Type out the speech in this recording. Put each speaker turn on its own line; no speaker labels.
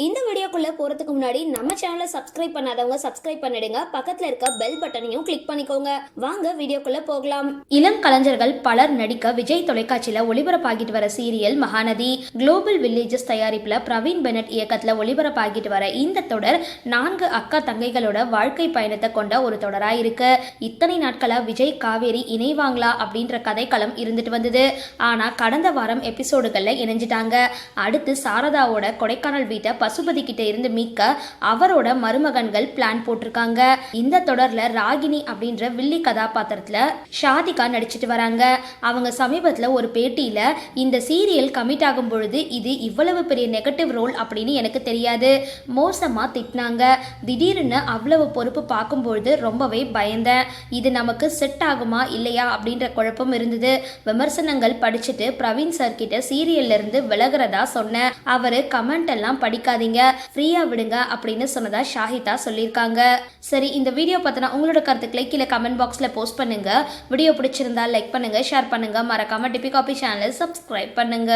இந்த வீடியோக்குள்ள போறதுக்கு முன்னாடி நம்ம சேனலை சப்ஸ்கிரைப் பண்ணாதவங்க சப்ஸ்கிரைப் பண்ணிடுங்க. பக்கத்துல இருக்க பெல் பட்டனையும் கிளிக் பண்ணிக்கோங்க. வாங்க வீடியோக்குள்ள போகலாம். இளம் கலைஞர்கள் பலர் நடிக்க விஜய் தொலைக்காட்சியில ஒளிபரப்பாகிட்டு வர சீரியல் மகாநதி. குளோபல் வில்லேஜஸ் தயாரிப்புல பிரவீன் பெனட் இயக்கத்துல ஒளிபரப்பாகிட்டு வர இந்த தொடர் நான்கு அக்கா தங்கைகளோட வாழ்க்கை பயணத்தை கொண்ட ஒரு தொடரா இருக்கு. இத்தனை நாட்களா விஜய் காவேரி இணைவாங்களா அப்படின்ற கதைக்களம் இருந்துட்டு வந்தது. ஆனா கடந்த வாரம் எபிசோடுகள்ல இணைஞ்சிட்டாங்க. அடுத்து சாரதாவோட கொடைக்கானல் வீட்டை பசுபதி கிட்ட இருந்து மீட்க அவரோட மருமகன்கள் பிளான் போட்டிருக்காங்க. இந்த தொடர்ல ராகினி அப்படின்ற வில்லி கதாபாத்திரத்துல ஷாதிகா நடிச்சிட்டு வராங்க. அவங்க சமீபத்துல ஒரு பேட்டியில இந்த சீரியல் கமிட் ஆகும் பொழுது இது இவ்வளவு பெரிய நெகட்டிவ் ரோல் அப்படின்னு எனக்கு தெரியாது. மோசமா திட்டினாங்க. திடீர்னு அவ்வளவு பொறுப்பு பார்க்கும்பொழுது ரொம்பவே பயந்தேன். இது நமக்கு செட் ஆகுமா இல்லையா? அப்படின்ற குழப்பம் இருந்தது. விமர்சனங்கள் படிச்சுட்டு பிரவீன் சார் கிட்ட சீரியல்ல இருந்து விலகிறதா சொன்னேன். அவரு கமெண்ட் எல்லாம் படிக்காதீங்க ஃப்ரீயா விடுங்க அப்படின்னு சொன்னதா ஷாஹிதா சொல்லியிருக்காங்க. சரி இந்த வீடியோ பார்த்தனா உங்களோட கருத்துக்களை கீழே கமெண்ட் பாக்ஸ்ல போஸ்ட் பண்ணுங்க. வீடியோ பிடிச்சிருந்தா லைக் பண்ணுங்க ஷேர் பண்ணுங்க. மறக்காம டிபி காபி சேனலை சப்ஸ்கிரைப் பண்ணுங்க.